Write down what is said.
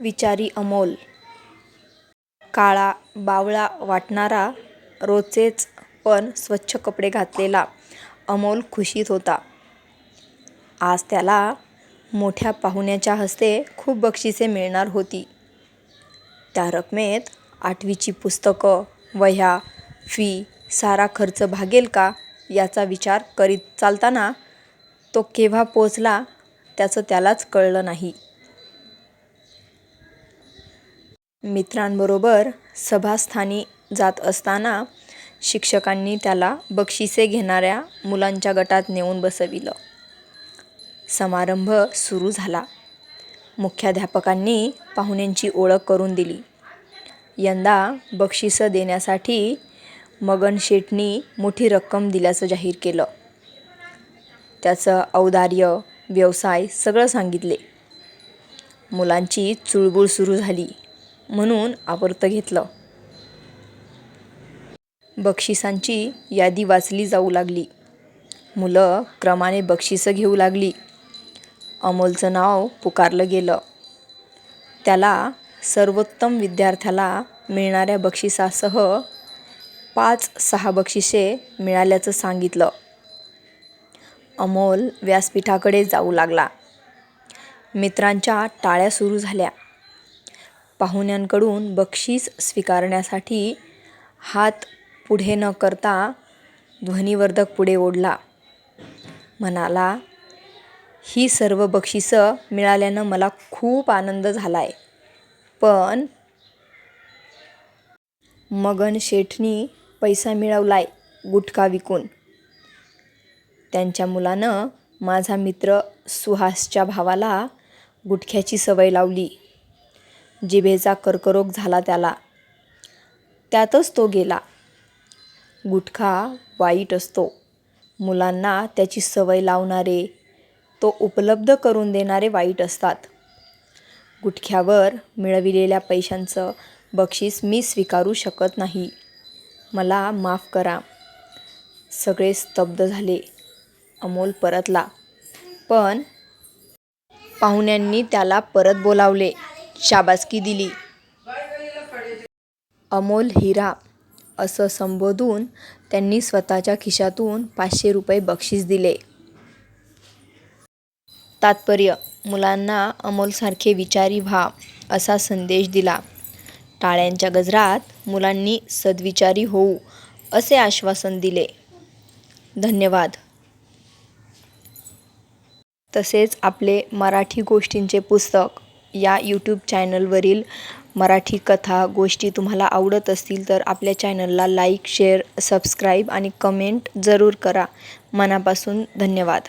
विचारी अमोल काळा बावळा वाटणारा रोजचेच पण स्वच्छ कपडे घातलेला अमोल खुशीत होता. आज त्याला मोठ्या पाहुण्याच्या हस्ते खूप बक्षिसे मिळणार होती. त्या रकमेत आठवीची पुस्तकं, वह्या, फी सारा खर्च भागेल का याचा विचार करीत चालताना तो केव्हा पोचला त्याचं त्यालाच कळलं नाही. मित्रांबरोबर सभास्थानी जात असताना शिक्षकांनी त्याला बक्षिसे घेणाऱ्या मुलांच्या गटात नेऊन बसविलं. समारंभ सुरू झाला. मुख्याध्यापकांनी पाहुण्यांची ओळख करून दिली. यंदा बक्षिसं देण्यासाठी मगन शेटनी मोठी रक्कम दिल्याचं जाहीर केलं. त्याचं औदार्य, व्यवसाय सगळं सांगितले. मुलांची चुळबुळ सुरू झाली म्हणून आवर्त घेतलं. बक्षिसांची यादी वाचली जाऊ लागली. मुलं क्रमाने बक्षिसं घेऊ लागली. अमोलचं नाव पुकारलं गेलं. त्याला सर्वोत्तम विद्यार्थ्याला मिळणाऱ्या बक्षिसासह पाच-सहा बक्षिसे मिळाल्याचं सांगितलं. अमोल व्यासपीठाकडे जाऊ लागला. मित्रांच्या टाळ्या सुरू झाल्या. पाहुण्यांकडून बक्षीस स्वीकारण्यासाठी हात पुढे न करता ध्वनिवर्धक पुढे ओढला. म्हणाला, ही सर्व बक्षिसं मिळाल्यानं मला खूप आनंद झाला आहे पण मगन शेठनी पैसा मिळवलाय गुटखा विकून. त्यांच्या मुलानं माझा मित्र सुहासच्या भावाला गुटख्याची सवय लावली. जिभेचा कर्करोग झाला त्याला. त्यातच तो गेला. गुटखा वाईट असतो. मुलांना त्याची सवय लावणारे, तो उपलब्ध करून देणारे वाईट असतात. गुटख्यावर मिळविलेल्या पैशांचं बक्षीस मी स्वीकारू शकत नाही. मला माफ करा. सगळे स्तब्ध झाले. अमोल परतला. पण पाहुण्यांनी त्याला परत बोलावले. शाबासकी दिली. अमोल हिरा असं संबोधून त्यांनी स्वतःच्या खिशातून पाचशे रुपये बक्षीस दिले. तात्पर्य मुलांना अमोलसारखे विचारी व्हा असा संदेश दिला. टाळ्यांच्या गजरात मुलांनी सद्विचारी होऊ असे आश्वासन दिले. धन्यवाद. तसेच आपले मराठी गोष्टींचे पुस्तक या यूट्यूब चॅनलवरील मराठी कथा, गोष्टी तुम्हाला आवडत असतील तर आपल्या चॅनलला लाईक, शेअर, सबस्क्राईब आणि कमेंट जरूर करा. मनापासून धन्यवाद.